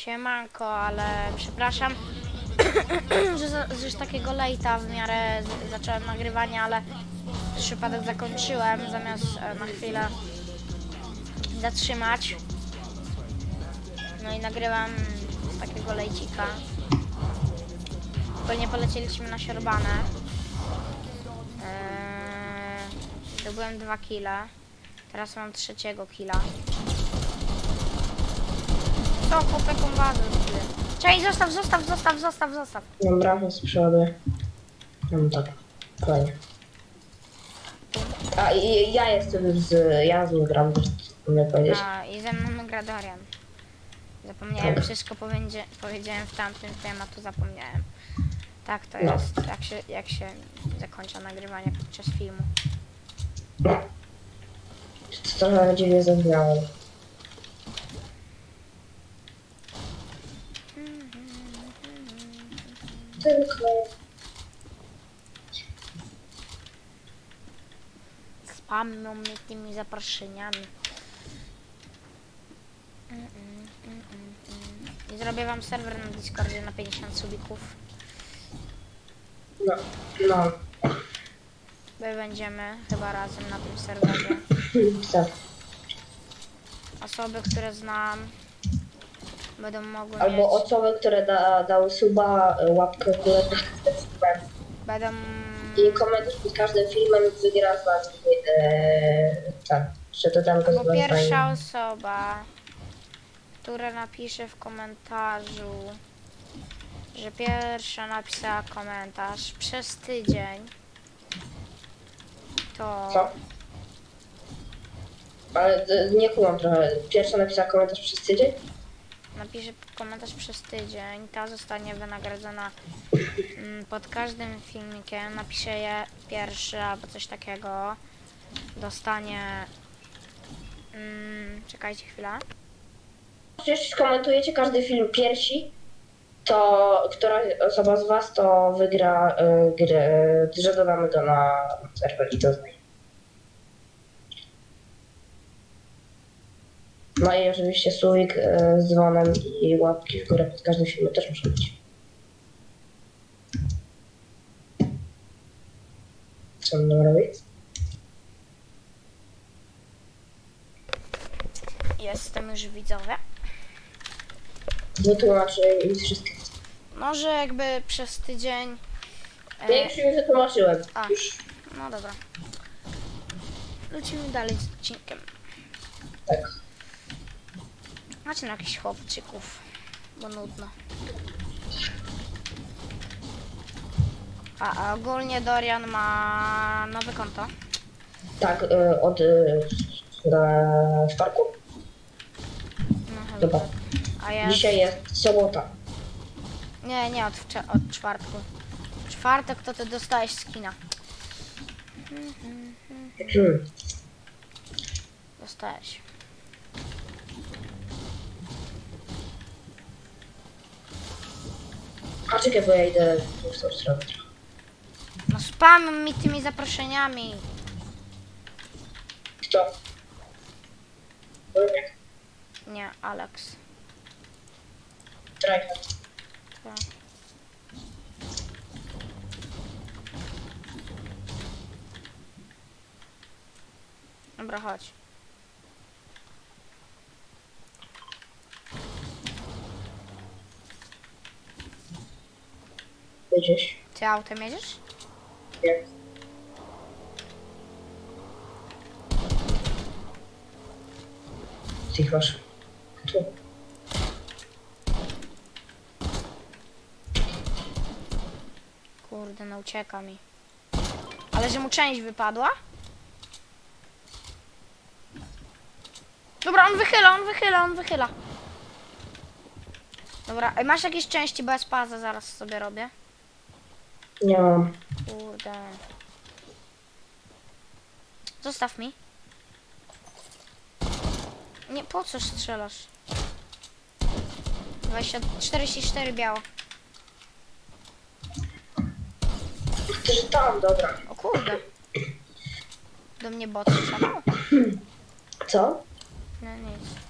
Siemanko, ale przepraszam, że, za, że takiego lejta w miarę zacząłem nagrywanie, ale przypadek zakończyłem zamiast e, na chwilę zatrzymać. No i nagrywam z takiego lejcika. Ogólnie polecieliśmy na siorbane. Eee, zdobyłem dwa kile. Teraz mam trzeciego killa. Bazę zrobię. Cześć, zostaw, zostaw, zostaw, zostaw, zostaw. Dobra, z przodu. No tak, fajnie. A i ja jestem z... ja z nim gram, umiem powiedzieć. A, i ze mną gra Dorian. Zapomniałem Tak. wszystko powiedzia powiedziałem w tamtym tematu, zapomniałem. Tak to No. jest, jak się, jak się zakończa nagrywanie podczas filmu. To trochę dziwnie zabrzmiałem. Tylko... Spamują mnie tymi zaproszeniami. I zrobię wam serwer na Discordzie na 50 subików. No, no. My będziemy chyba razem na tym serwerze. Tak. Osoby, które znam, będą mogły Albo mieć... osoby, które da, dały suba, łapkę w górę, Będą... i komentarz pod każdym filmem wygra z was e, tak, że to tam go Bo pierwsza osoba, która napisze w komentarzu, że pierwsza napisała komentarz przez tydzień, to Co? Ale e, nie kumam trochę. Pierwsza napisała komentarz przez tydzień? Napisze komentarz przez tydzień, ta zostanie wynagrodzona mm, pod każdym filmikiem, napisze je pierwszy albo coś takiego, dostanie... Mm, czekajcie chwilę. Jeśli skomentujecie każdy film piersi, to która osoba z was to wygra y, y, że dodamy go na serwer i to znaj. No i oczywiście słowik y, z dzwonem i łapki w górę pod każdym filmem też muszą być. Co mam robić? Jestem już widzowie. Wytłumaczę im wszystkie. Może jakby przez tydzień. Ja E, już im wytłumaczyłem. A. Już. no dobra. Lecimy dalej z odcinkiem. Tak. Macie na jakichś chłopczyków, bo nudno. A, a ogólnie Dorian ma nowe konto. Tak, y, od y, na, w parku. No chyba. Dobra. tak. A ja. Dzisiaj jest sobota. Nie, nie, od, wcze- od czwartku. Czwartek to ty dostałeś skina. Hmm. Dostałeś. A czekaj, bo ja idę w tą stronę. No spam mi tymi zaproszeniami. Kto? Wolniak. Nie, Alex. Tryhard. Tak. Dobra, chodź. Gdzieś. Ty autem jedziesz? Nie. Ty ich masz. Tu. Kurde, no ucieka mi. Ale że mu część wypadła? Dobra, on wychyla, on wychyla, on wychyla. Dobra, ej, masz jakieś części, bo ja spaza zaraz sobie robię. Nie mam. Kurde. Zostaw mi. Nie, po co strzelasz? 20, 44 biało. Ty, że tam, dobra. O kurde. Do mnie bot strzelał? Co? No nic.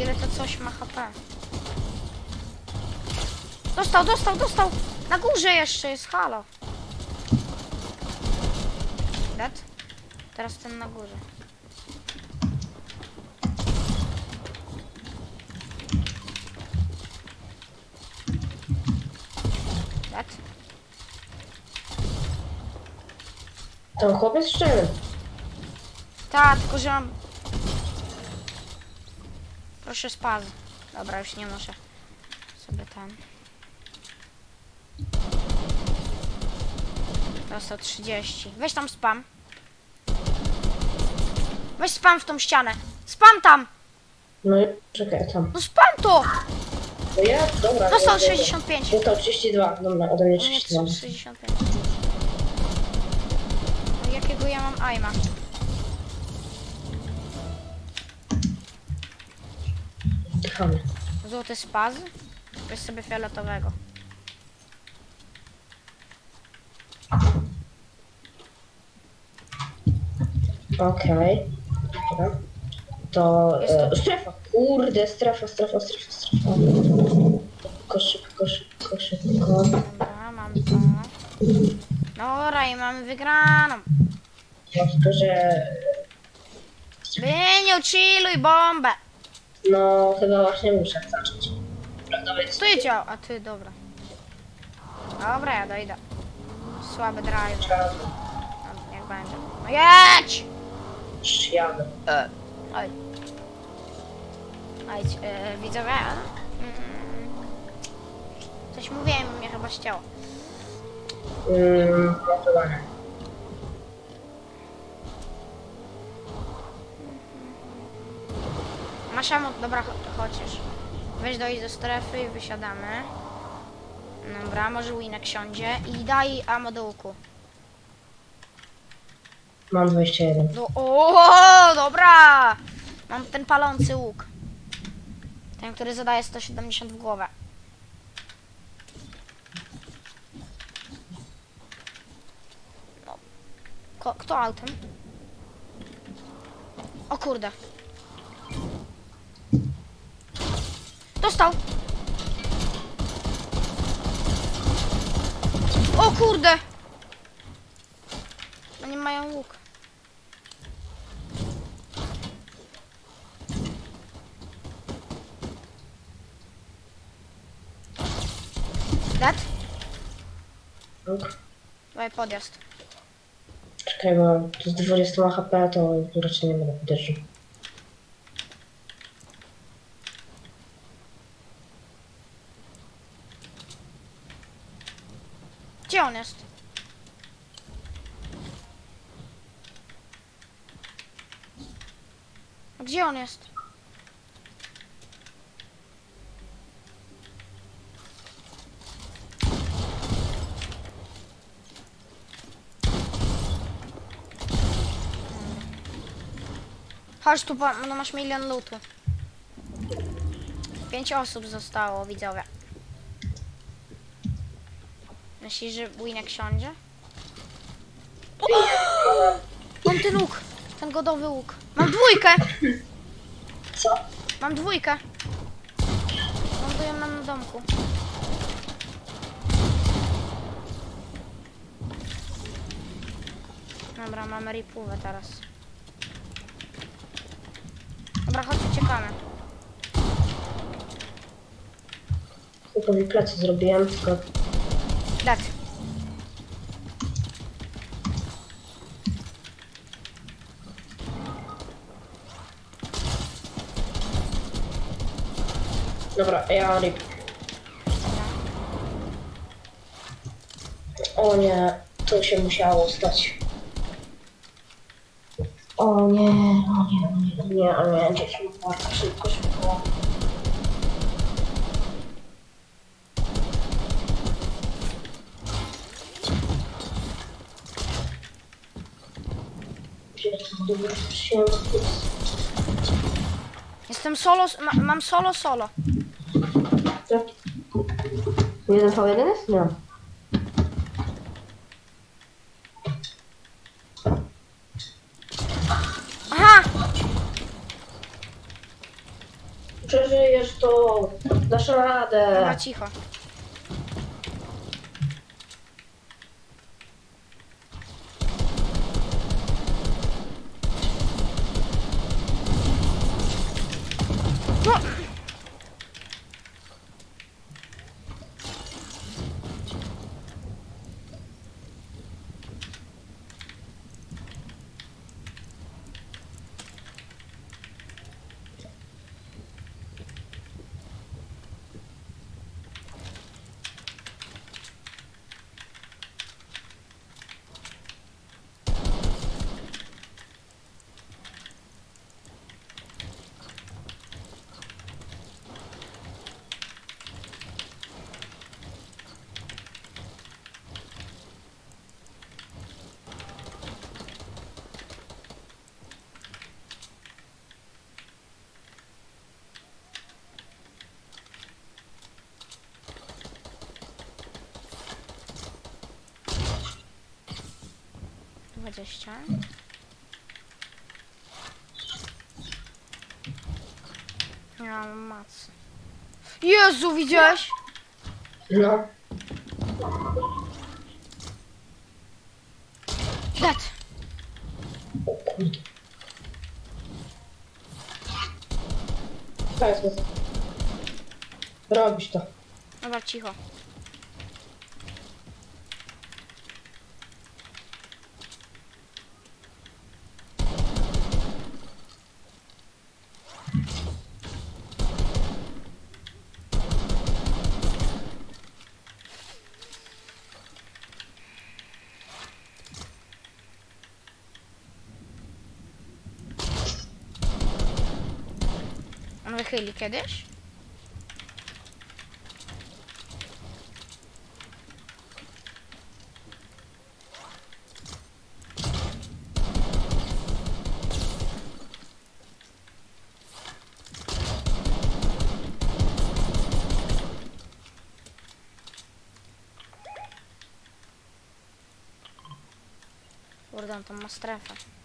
ile to coś ma HP. Dostał, dostał, dostał! Na górze jeszcze jest, halo. Dead? Teraz ten na górze. Dead? Ten chłopiec szczery. Tak, tylko że mam... Proszę spaz. Dobra, już nie muszę sobie ten. Dostał 30. Weź tam spam. Weź spam w tą ścianę. Spam tam! No i czekaj, tam. No spam to! No ja, dobra. Dostał ja- ja- 65. Dostał 32, dobra, ode mnie U mnie 32. 65. No jakiego ja mam aima? Dychamy. Złoty spaz? Weź sobie fioletowego. Okej. Dobra. To Jest e, to- strefa. Kurde, strefa, strefa, strefa, strefa. Szybko, szybko, szybko, szybko. Dobra, mam to. Dobra, i mamy wygraną. Ja tylko, że Byniu, chilluj bombę. no chyba właśnie muszę zacząć. Więc Tu idzie, a ty, dobra. Dobra, ja dojdę. Słaby driver. trzeba No, jak będzie. No jedź! Jadę. Oj. Oj, e, widzowie. Mm, coś mówiłem, mnie chyba ścięło. Mm, montowanie. Masz ammo? Dobra, cho- chociaż. Weź dojść do strefy i wysiadamy. Dobra, może Winek siądzie i daj ammo do łuku. Mam 21. Do, o, dobra! Mam ten palący łuk. Ten, który zadaje 170 w głowę. No. Ko, kto autem? O kurde. Dostał! O kurde! Oni mają łuk. Dead? Łuk. Dawaj podjazd. Czekaj, bo to z 20 HP to raczej nie będę podjeżdżał. Gdzie on jest? Gdzie on jest? Chodź tu, bo no masz milion lutu. Pięć osób zostało, widzowie. Myślisz, że Winek siądzie? Mam ten łuk. Ten godowy łuk. Mam dwójkę! Co? Mam dwójkę. Ląduję nam na domku. Dobra, mamy ripówę teraz. Dobra, chodź, uciekamy. Chłopowi plecy zrobiłem, tylko Dead. Dobra, ja rip. O nie, to się musiało stać. O nie, o nie, o nie, o nie, o nie, dzieci bardzo szybko, szybko. Jestem solo, ma, mam solo, solo. Jeden v jeden jest? Nie. Dasz radę. Dobra, cicho. No. Dwadzieścia. Ja mam. Jezu, widziałeś? No. Dead. O kurde. Jest to. Robisz to. Dobra, cicho. On tam ma strefę.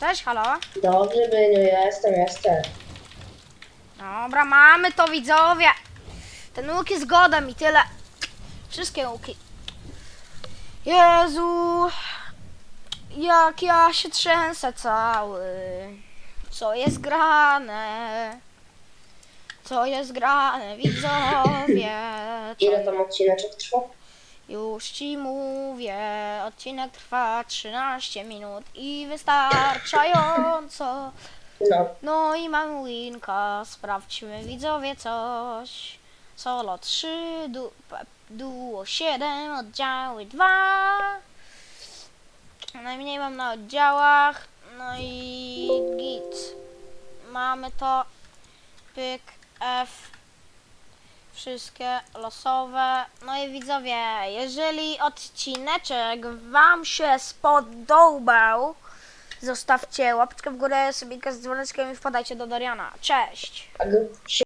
Jesteś? Halo? Dobrze, Byniu, ja jestem, jestem. Dobra, mamy to widzowie. Ten łuk jest godem i tyle. Wszystkie łuki. Jezu. Jak ja się trzęsę cały. Co jest grane? Co jest grane, widzowie? Co Ile tam odcineczek trwa? Już ci mówię, odcinek trwa 13 minut i wystarczająco. No. No i mam winka, sprawdźmy widzowie coś. Solo 3, du, duo 7, oddziały 2. Najmniej mam na oddziałach, no i git. Mamy to, pyk, F, wszystkie losowe. No i widzowie, jeżeli odcineczek wam się spodobał, zostawcie łapkę w górę, subika z dzwoneczkiem i wpadajcie do Doriana. Cześć! Tak